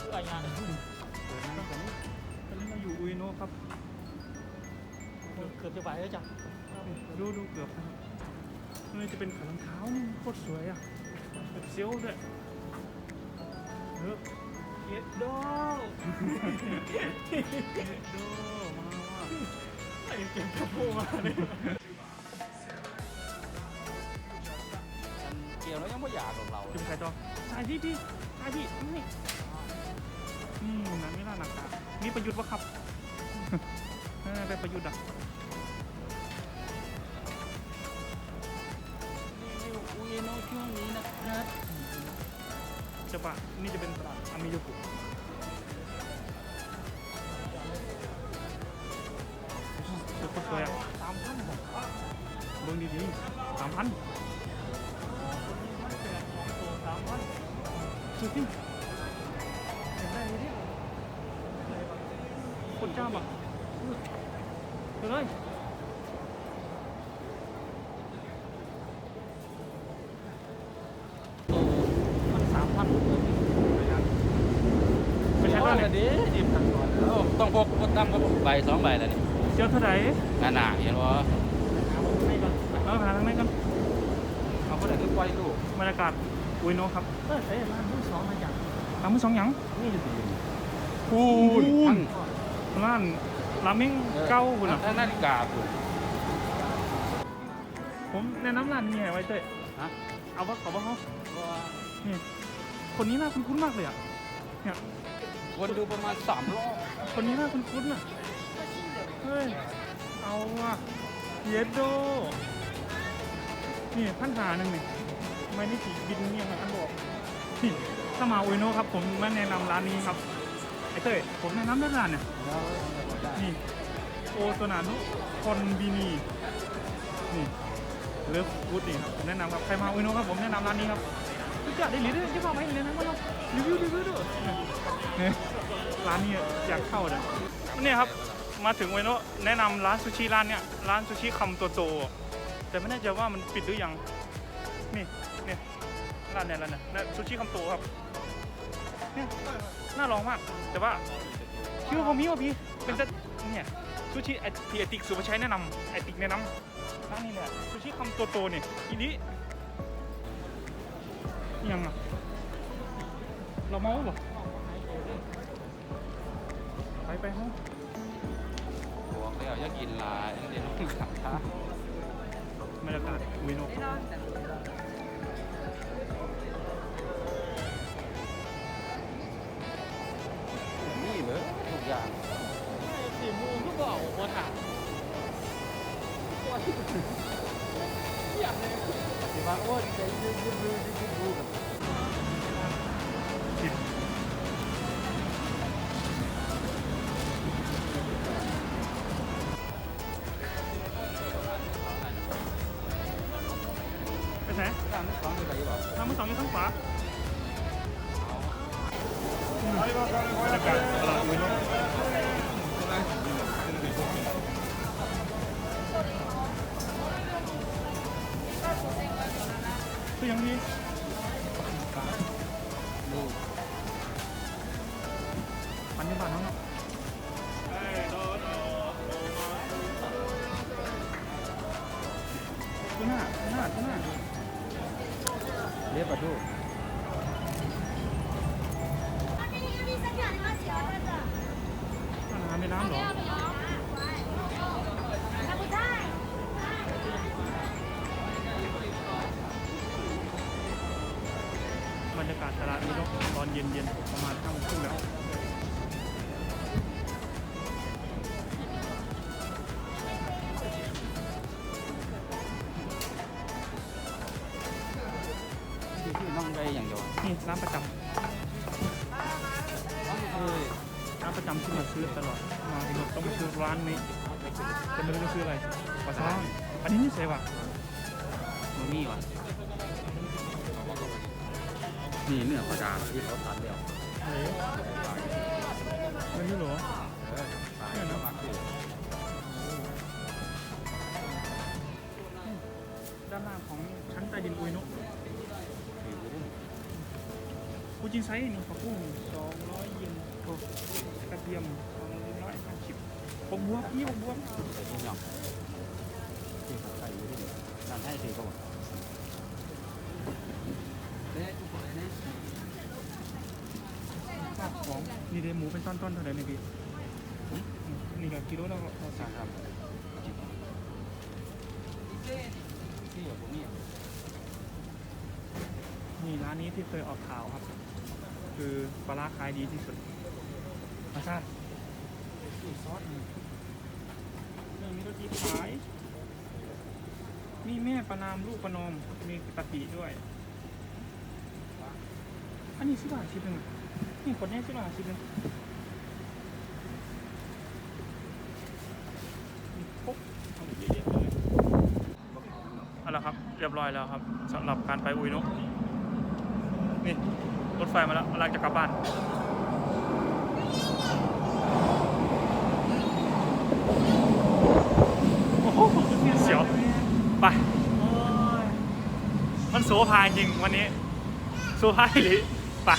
ชื่ออะไรงานเปิดมาตอนนี้ตอนนี้เราอยู่อุยโนครับเกือบจะไปแล้วจ้ะดูดูเกือบนี่จะเป็นขารองเท้าโคตรสวยอะแบบเซียวด้วยเออเย็ดโดเย็ดโดมาว่าไอ้เก็บกระโปรงมาเลยเกี่ยวแล้วยังไม่อยากหองเราจะไปใครต่อใช่พี่พี่ใช่พี่นี่ อืมนั้นไม่น่าหนักตามีประยุทธ์วะครับเออเป็นประยุทธ์อะรีวิวอุยโนะช่วงนี้นะครับจะปะนี่จะเป็นตลาดอามิโยกุเดี๋ยวโคตรสวยอะตามท่านบอกว่าเบิ่งดีๆสามพันแปดของตัวสามพันสุดที่ จ้าอะไปเลยมันสามพันไม่ใช่ว่าเดี๋เนี่ยยวดิบทางก่อนแล้วต้องพกพกตั้งก็ใบสองใบแล้วนี่เจ้าเท่าไหร่หนาหนาเห็นวะไม่ก่อนเอาหาทางไหนกันเอาคนไหนก็ปล่อยลูกบรรยากาศอุยโนะครับเออใช้ร้านที่สองมาจากตามมือสองหยังนี่จะดีพูนทั้ง ร้านราเมงเก้าคุณอะทั้งนาฬิกาคุณ ผมแนะนำร้านนี้ให้ไว้เต้ยฮะ เอาว่าเขาว่าเขาก็นี่คนนี้น่าคุ้นๆมากเลยอะเนี่ยคนดูประมาณสามรอบคนนี้น่าคุ้นๆอะ เฮ้ย เอาว่ะเยดโด นี่พันหาหนึ่งนี่ไม่ได้สีบินเนี่ยงอันบอกนี่ถ้ามาอุยโนะครับ ผมมาแนะนำร้านนี้ครับ ไอเต้ยผมแนะนำได้ร้านเนี่ยนี่โอโตนานุคอนบินีนี่เลิฟกูดนี่ครับผมแนะนำครับใครมาอุยโนครับผมแนะนำร้านนี้ครับทุกอย่างได้หรือด้วยจะบอกไปเลยนะว่าเรารีวิวรีวิวด้วยนี่ร้านนี้อยากเข้าเลยเนี่ยครับมาถึงอุยโนแนะนำร้านซูชิร้านเนี้ยร้านซูชิคำโตโตแต่ไม่แน่ใจว่ามันปิดหรือยังนี่เนี่ยร้านเนี่ยร้านเนี่ยเนี่ยซูชิคำโตครับ เนี่ยน่าลองมาก แต่ว่าชื่อเขามีว่ะพี่ เป็นจะเนี่ยซูชิไอที่ไอติกสุภาชัยแนะนำไอติกแนะนำร้านนี้แหละซูชิคำโตโตๆเนี่ยอีนี้ยังอะเราเมาบ่ไปไปห้องบอกแล้วอย่ากินหลายเดี๋ยวน้องขับท้าบรรยากาศวิโนนี่ อยากเลยที่ว่าโอ้ยใจยืดยืดยืดยืด ยังดีปันยาบาลเขาเนาะตัวหน้าตัวหน้าตัวหน้าเรียบประตูอาหารในน้ำเหรอ ยากาศตลาดวิโนตอนเย็นๆประมาณห้าโมงครึ่งแล้วที่ที่น้องได้อย่างเดียวนี่ร้านประจน้องเคยำร้านประจำที่มาซื้อตลอดมาที่เราต้องมาซื้อร้านนี้จะไม่รู้จะซื้ออะไรปลาซ่าอันนี้นี่เซว่ะมันมีวะ นี่เนื้อปลาดาที่เขาตัดแล้วเฮ้ยไม่รู้หรอเออตายแล้วมาคือด้านล่างของชั้นใต้ดินอุยนะกูจินไซส์นี่ผักบุ้ง200เยนกระเทียม250ผมบวกพี่ผมบวกเดี๋ยวนี้เนาะสี่ของใส่อยู่ที่นี่นั่นให้สี่ก็หมดฝากของ นี่เดหมูเป็นต้นๆเท่าไหร่เนี่ยพี่อืมนี่ก็กิโลแล้วก็ใช่ครับที่อยู่ตรงนี้นี่ร้านนี้ที่เคยออกข่าวครับ คือปลาร้าขายดีที่สุดอาชาสูตรซอสนี่นี่มีรสดีขายมีแม่ประนามลูกประนอมมีกะปิด้วย อันนี้สิบบาทชิปหนึง นี่คนนี้สิบบาทชิปหนึงนี่ปุ๊บเอาเยอะๆเลยเอาละครับ เรียบร้อยแล้วครับสำหรับการไปอุยนะนี่รถไฟมาแล้วกำลังจะกลับบ้านโอ้โหเสียวไปมันโซพาจริงวันนี้โซพาอีหรือไป